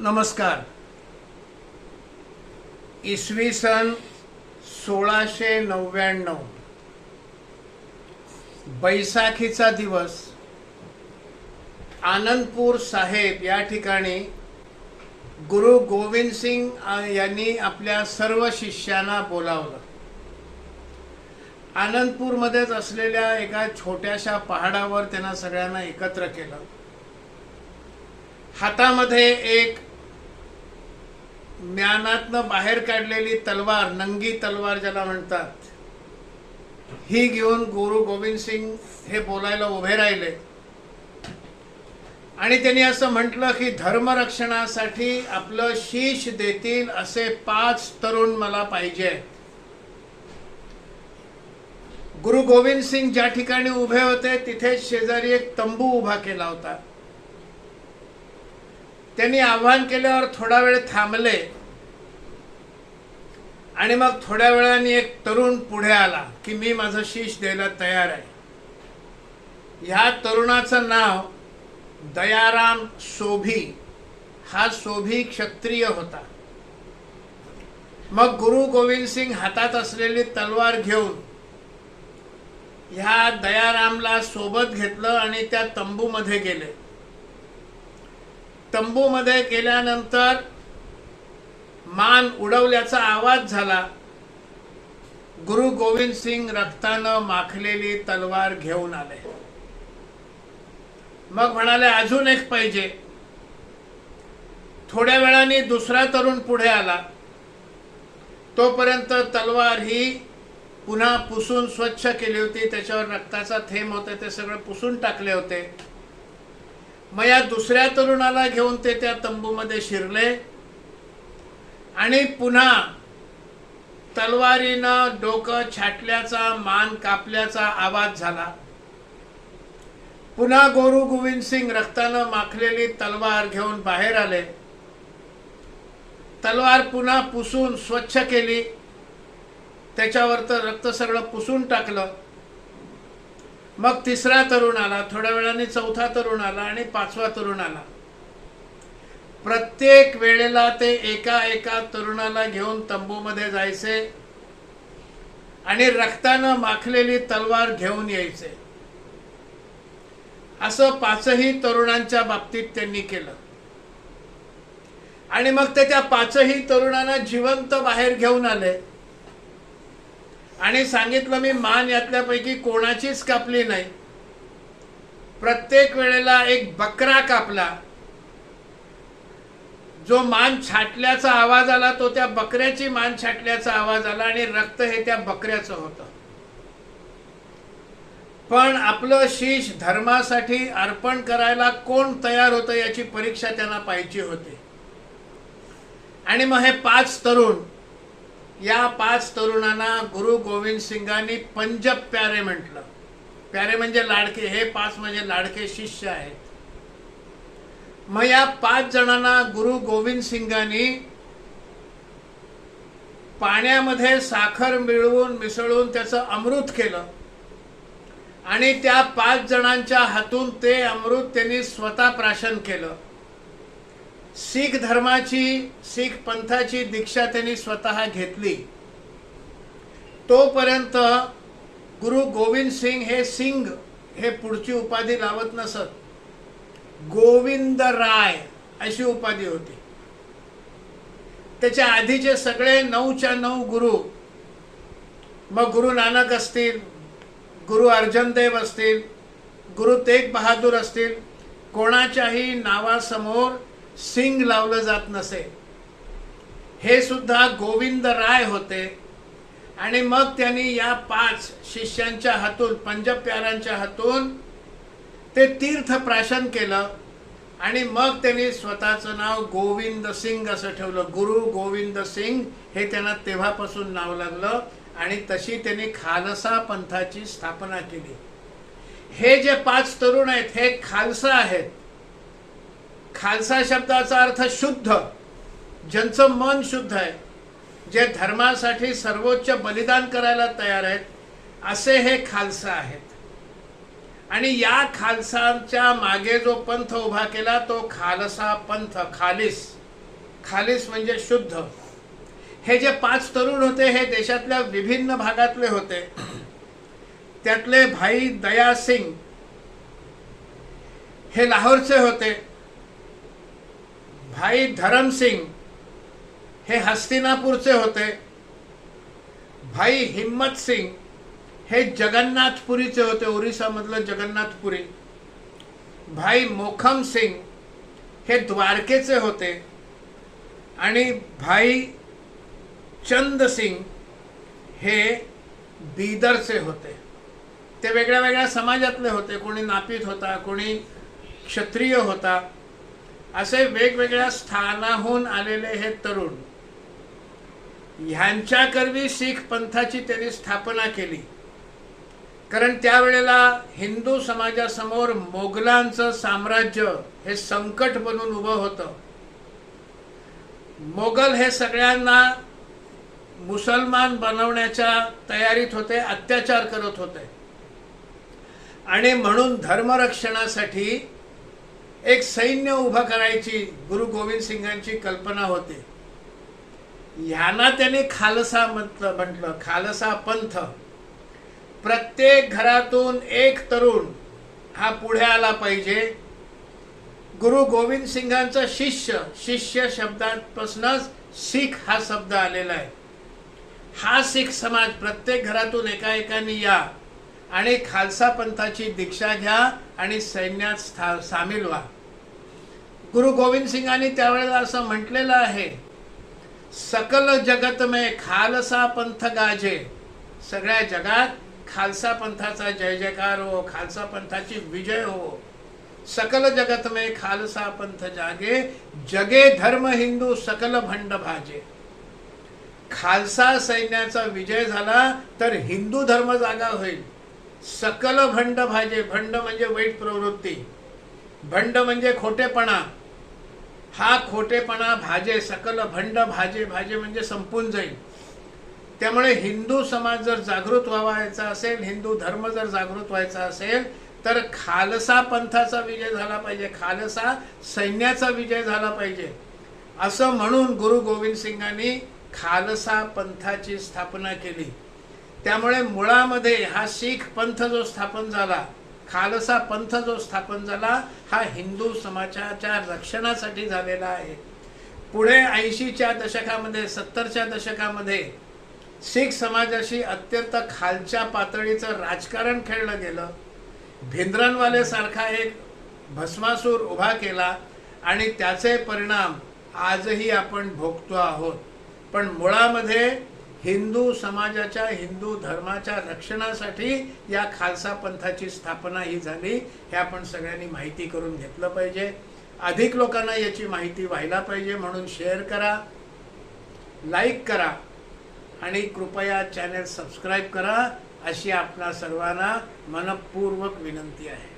नमस्कार. इसवी सन सोळाशे नव्याण्णव. बैसाखीचा दिवस. आनंदपूर साहेब या ठिकाणी गुरु गोविंद सिंग यांनी आपल्या सर्व शिष्यांना बोलावलं. आनंदपूरमध्येच असलेल्या एका छोट्याशा पहाडावर त्यांना सगळ्यांना एकत्र केलं. हातामध्ये एक ज्ञानातनं बाहेर काढलेली तलवार नंगी तलवार ज्याला म्हणतात ही घेऊन गुरु गोविंद सिंग हे बोलायला उभे राहिले. आणि त्यांनी असं म्हटलं की धर्मरक्षणासाठी आपलं शीश देतील असे पाच तरुण मला पाहिजे. गुरु गोविंद सिंग ज्या ठिकाणी उभे होते तिथे शेजारी एक तंबू उभा केला होता. त्यांनी आव्हान केल्यावर थोडा वेळ थांबले. आणि मग थोड्या वेळाने एक तरुण पुढे आला की मी माझं शीश द्यायला तयार आहे. ह्या तरुणाचं नाव दयाराम सोभी. हा सोभी क्षत्रिय होता. मग गुरु गोविंद सिंग हातात असलेली तलवार घेऊन ह्या दयारामला सोबत घेतलं आणि त्या तंबूमध्ये गेले. तंबूमध्ये गेल्यानंतर मान उडवल्याचा आवाज झाला. गुरु गोविंद सिंग रक्तानं माखलेली तलवार घेऊन आले. मग म्हणाले अजून एक पाहिजे. थोड्या वेळाने दुसरा तरुण पुढे आला. तोपर्यंत तलवार ही पुन्हा पुसून स्वच्छ केली होती. त्याच्यावर रक्ताचा थेंब होते. ते सगळं पुसून टाकले होते. मग या दुसऱ्या तरुणाला घेऊन ते त्या तंबूमध्ये शिरले. आणि पुन्हा तलवारीनं डोकं छाटल्याचा मान कापल्याचा आवाज झाला. पुन्हा गुरु गोविंद सिंग रक्तानं माखलेली तलवार घेऊन बाहेर आले. तलवार पुन्हा पुसून स्वच्छ केली. त्याच्यावर तर रक्त सगळं पुसून टाकलं. मग तिसरा तरुण आला थोड्या वेळाने चौथा तरुण आला आणि पाचवा तरुण आला. प्रत्येक वेळेला ते एका एका तरुणाला घेऊन तंबूमध्ये जायचे आणि रक्तानं माखलेली तलवार घेऊन यायचे. असं पाचही तरुणांच्या बाबतीत त्यांनी केलं. आणि मग ते त्या पाचही तरुणांना जिवंत बाहेर घेऊन आले. आणि सांगितलं मी मान यातल्यापैकी कोणाचीच कापली नाही. प्रत्येक वेळेला एक बकरा कापला. जो मान छाटल्याचा आवाज आला तो त्या बकऱ्याची मान छाटल्याचा आवाज आला आणि रक्त हे त्या बकऱ्याचं होतं. पण आपलं शीश धर्मासाठी अर्पण करायला कोण तयार होतं याची परीक्षा त्यांना पाहिजे होती. आणि मग हे पाच तरुण या पाच तरुणांना गुरु गोविंद सिंगांनी पंज प्यारे म्हटलं. प्यारे म्हणजे लाडके हे पाच म्हणजे लाडके शिष्य आहेत. मग या पाच जणांना गुरु गोविंद सिंगांनी पाण्यामध्ये साखर मिळवून मिसळून त्याचं अमृत केलं. आणि त्या पाच जणांच्या हातून ते अमृत त्यांनी स्वतः प्राशन केलं. शीख धर्माची शीख पंथाची दीक्षा त्यांनी स्वतः घेतली. तोपर्यंत गुरु गोविंद सिंग हे सिंग हे पुढची उपाधी लावत नसत. गोविंद राय अशी उपाधी होती. त्याच्या आधीचे सगळे नऊच्या नऊ गुरु मग गुरु नानक असतील गुरु अर्जन देव असतील गुरु तेग बहादूर असतील कोणाच्याही नावासमोर सिंग लावलं जात नसे. हे सुद्धा गोविंद राय होते. आणि मग त्यांनी या पाच शिष्यांच्या हातून पंजप्यारांच्या हातून ते तीर्थ प्राशन केलं. आणि मग त्यांनी स्वतःचं नाव गोविंद सिंग असं ठेवलं. गुरु गोविंद सिंग हे त्यांना तेव्हापासून नाव लागलं. आणि तशी त्यांनी खालसा पंथाची स्थापना केली. हे जे पाच तरुण आहेत हे खालसा आहेत. खालसा शब्दाचा अर्थ शुद्ध ज्यांचं मन शुद्ध आहे जे धर्मासाठी सर्वोच्च बलिदान करायला तयार आहेत असे हे खालसा आहेत. आणि या खालसांच्या मागे जो पंथ उभा केला तो खालसा पंथ खालिस. खालीस म्हणजे शुद्ध. हे जे पाच तरुण होते हे देशातल्या विभिन्न भागातले होते. त्यातले भाई दया सिंग हे लाहोरचे होते. भाई धरम सिंग हे हस्तिनापूरचे होते. भाई हिम्मत सिंग हे जगन्नाथपुरीचे होते ओरिसामधलं जगन्नाथपुरी. भाई मोखम सिंग हे द्वारकेचे होते. आणि भाई चंद सिंग हे बीदरचे होते. ते वेगळ्या वेगळ्या समाजातले होते. कोणी नापीत होता कोणी क्षत्रिय होता. असे वेगवेगळ्या स्थानाहून आलेले हे तरुण. ह्यांच्याकरवी शीख पंथाची त्यांनी स्थापना केली. कारण त्यावेळेला हिंदू समाजासमोर मोगलांचं साम्राज्य हे संकट बनून उभं होतं. मोगल हे सगळ्यांना मुसलमान बनवण्याच्या तयारीत होते अत्याचार करत होते. आणि म्हणून धर्मरक्षणासाठी एक सैन्य उभं करायची गुरु गोविंद सिंगांची कल्पना होती. ह्यांना त्यांनी खालसा म्हटलं म्हटलं खालसा पंथ. प्रत्येक घरातून एक तरुण हा पुढे आला पाहिजे. गुरु गोविंद सिंगांचा शिष्य शिष्य शब्दापासूनच शीख हा शब्द आलेला आहे. हा शीख समाज प्रत्येक घरातून एका एकाने या. आणि खालसा पंथाची दीक्षा घ्या आणि सैन्यात स्था सामील व्हा. गुरु गोविंद सिंगांनी त्यावेळेला असं म्हटलेलं आहे सकल जगत में खालसा पंथ गाजे. सगळ्या जगात खालसा पंथाचा जय जयकार हो खालसा पंथाची विजय हो. सकल जगत में खालसा पंथ जागे जगे धर्म हिंदू सकल भंड भाजे. खालसा सैन्याचा विजय झाला तर हिंदू धर्म जागा होईल. सकल भंड भाजे भंड म्हणजे वाईट प्रवृत्ती भंड म्हणजे खोटेपणा. हा खोटेपणा भाजे सकल भंड भाजे भाजे म्हणजे संपून जाईल. त्यामुळे हिंदू समाज जर जागृत व्हावायचा असेल हिंदू धर्म जर जागृत व्हायचा असेल तर खालसा पंथाचा विजय झाला पाहिजे खालसा सैन्याचा विजय झाला पाहिजे. असं म्हणून गुरु गोविंद सिंगांनी खालसा पंथाची स्थापना केली. त्यामुळे मुळामध्ये हा शीख पंथ जो स्थापन झाला खालसा पंथ जो स्थापन झाला हा हिंदू समाजाच्या रक्षणासाठी झालेला आहे. पुढे ऐंशीच्या दशकामध्ये सत्तरच्या दशकामध्ये शीख समाजाशी अत्यंत खालच्या पातळीचं राजकारण खेळलं गेलं. भिंद्रनवालेसारखा एक भस्मासूर उभा केला आणि त्याचे परिणाम आजही आपण भोगतो आहोत. पण मुळामध्ये हिंदू समाजाच्या हिंदू धर्माच्या रक्षणासाठी या खालसा पंथाची स्थापना ही झाली. हे आपण सगळ्यांनी माहिती करून घेतलं पाहिजे. अधिक लोकांना याची माहिती व्हायला पाहिजे म्हणून शेअर करा लाईक करा आणि कृपया चॅनेल सबस्क्राईब करा. अशी आपणा सर्वांना मनपूर्वक विनंती आहे.